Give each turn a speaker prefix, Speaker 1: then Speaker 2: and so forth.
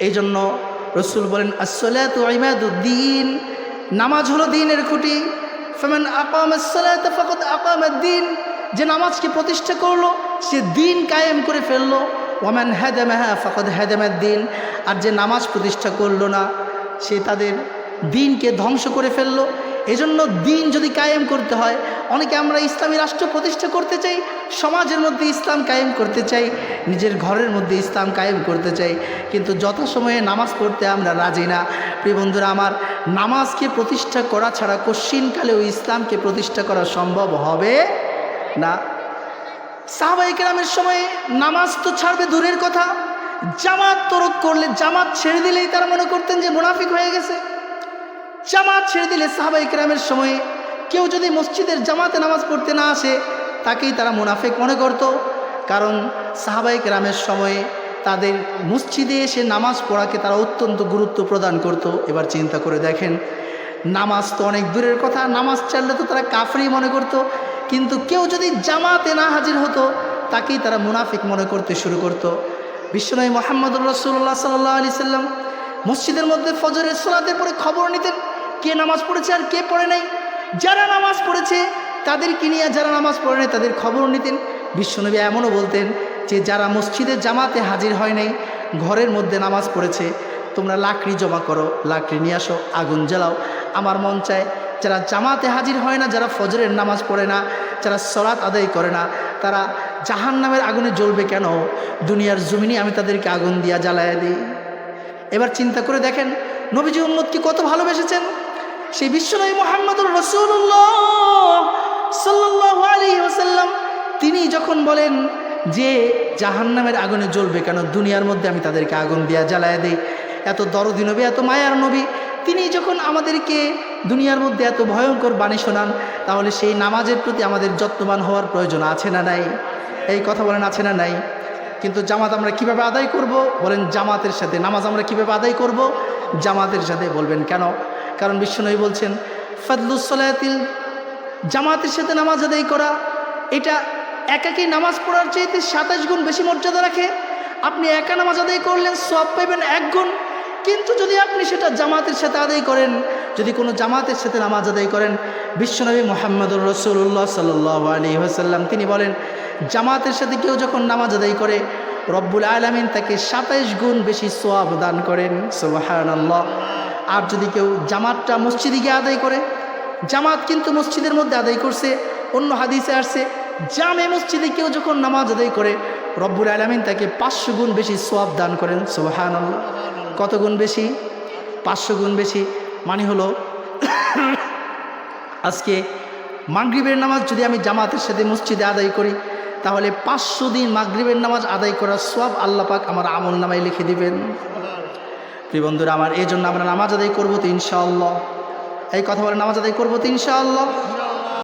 Speaker 1: এই জন্য রসুল বলেন আসলাত ইমাদুদ্দিন নামাজ হলো দিনের খুঁটি। ফেমান দিন। যে নামাজকে প্রতিষ্ঠা করল, সে দিন কায়েম করে ফেলল। ওয়ামান হ্যাদামাহা ফকত দিন। আর যে নামাজ প্রতিষ্ঠা করল না, সে তাদের দিনকে ধ্বংস করে ফেলল। এজন্য দিন যদি কায়েম করতে হয়, অনেকে আমরা ইসলামী রাষ্ট্র প্রতিষ্ঠা করতে চাই সমাজের মধ্যে ইসলাম কায়েম করতে চাই, নিজের ঘরের মধ্যে ইসলাম কায়েম করতে চাই। কিন্তু যত সময়ে নামাজ পড়তে আমরা রাজি না, প্রিয় বন্ধুরা, আমার নামাজকে প্রতিষ্ঠা করা ছাড়া কশ্চিনকালেও ইসলামকে প্রতিষ্ঠা করা সম্ভব হবে না। সাহাবাই কেরামের সময়ে নামাজ তো ছাড়বে দূরের কথা, জামাত তরক করলে, জামাত ছেড়ে দিলেই তারা মনে করতেন যে মুনাফিক হয়ে গেছে। জামাত ছেড়ে দিলে সাহাবাই কেরামের সময়ে কেউ যদি মসজিদের জামাতে নামাজ পড়তে না আসে তাকেই তারা মুনাফিক মনে করত। কারণ সাহাবাই কেরামের সময়ে তাদের মসজিদে এসে নামাজ পড়াকে তারা অত্যন্ত গুরুত্ব প্রদান করত। এবার চিন্তা করে দেখেন, নামাজ তো অনেক দূরের কথা, নামাজ চাললে তো তারা কাফরি মনে করত। কিন্তু কেউ যদি জামাতে না হাজির হতো, তাকেই তারা মুনাফিক মনে করতে শুরু করত। বিশ্বনবী মোহাম্মদুর রসুল্লাহ সাল্লাহ আলি সাল্লাম মসজিদের মধ্যে ফজরের সোলাতের পরে খবর নিতেন, কে নামাজ পড়েছে আর কে পড়ে নাই। যারা নামাজ পড়েছে তাদেরকে নিয়ে যারা নামাজ পড়ে নাই, তাদের খবর নিতেন। বিশ্বনবী এমনও বলতেন যে, যারা মসজিদে জামাতে হাজির হয় নাই, ঘরের মধ্যে নামাজ পড়েছে, তোমরা লাকড়ি জমা করো, লাকড়ি নিয়ে আসো, আগুন জ্বালাও। আমার মন চায়, যারা জামাতে হাজির হয় না, যারা ফজরের নামাজ পড়ে না, যারা সরাত আদায় করে না, তারা জাহান নামের আগুনে জ্বলবে কেন? দুনিয়ার জমিনে আমি তাদেরকে আগুন দিয়া জ্বালায় দিই। এবার চিন্তা করে দেখেন, নবীজি উম্মদকে কত ভালোবেসেছেন? সেই বিশ্বনবী মোহাম্মদুর রসুল্লাহ সাল্লাহ আলী ওসাল্লাম তিনি যখন বলেন যে জাহান্নামের আগুনে জ্বলবে কেন, দুনিয়ার মধ্যে আমি তাদেরকে আগুন দিয়া জ্বালায় দিই, এত দরদি নবী, এত মায়ার নবী, তিনি যখন আমাদেরকে দুনিয়ার মধ্যে এত ভয়ঙ্কর বাণী শোনান, তাহলে সেই নামাজের প্রতি আমাদের যত্নবান হওয়ার প্রয়োজন আছে না নাই? এই কথা বলেন আছে না নাই? কিন্তু জামাত আমরা কীভাবে আদায় করব? বলেন, জামাতের সাথে, নামাজ আমরা কীভাবে আদায় করব? জামাতের সাথে বলবেন কেন? কারণ বিশ্বনবী বলছেন ফদলুসলাতিল জামাতের সাথে নামাজ আদায় করা, এটা একাকি নামাজ পড়ার চাইতে সাতাশ গুণ বেশি মর্যাদা রাখে। আপনি একা নামাজ আদায় করলেন সব পাইবেন এক গুণ। কিন্তু যদি আপনি সেটা জামাতের সাথে আদায় করেন, যদি কোনো জামাতের সাথে নামাজ আদায় করেন, বিশ্বনবী মোহাম্মদুর রসুল্লাহ সাল্লাহ আলী ওসাল্লাম তিনি বলেন, জামাতের সাথে কেউ যখন নামাজ আদায় করে, রব্বুল আলমিন তাকে সাতাইশ গুণ বেশি সোয়াব দান করেন আল্লাহ আর যদি কেউ জামাতটা মসজিদে গিয়ে আদায় করে জামাত কিন্তু মসজিদের মধ্যে আদায় করছে, অন্য হাদিসে আসছে, জামে মসজিদে কেউ যখন নামাজ আদায় করে, রব্বুল আলমিন তাকে পাঁচশো গুণ বেশি সোয়াব দান করেন আল্লাহ কত গুণ বেশি? পাঁচশো গুণ বেশি। মানে হলো, আজকে মাগরিবের নামাজ যদি আমি জামাতের সাথে মসজিদে আদায় করি, তাহলে পাঁচশো দিন মাগরিবের নামাজ আদায় করার সব আল্লাপাক আমার আমল নামায় লিখে দিবেন। প্রিয় বন্ধুরা, আমার এই জন্য আমরা নামাজ আদায় করব তো ইনশাআল্লাহ। এই কথা বলে নামাজ আদায় করব তো ইনশাআল্লাহ।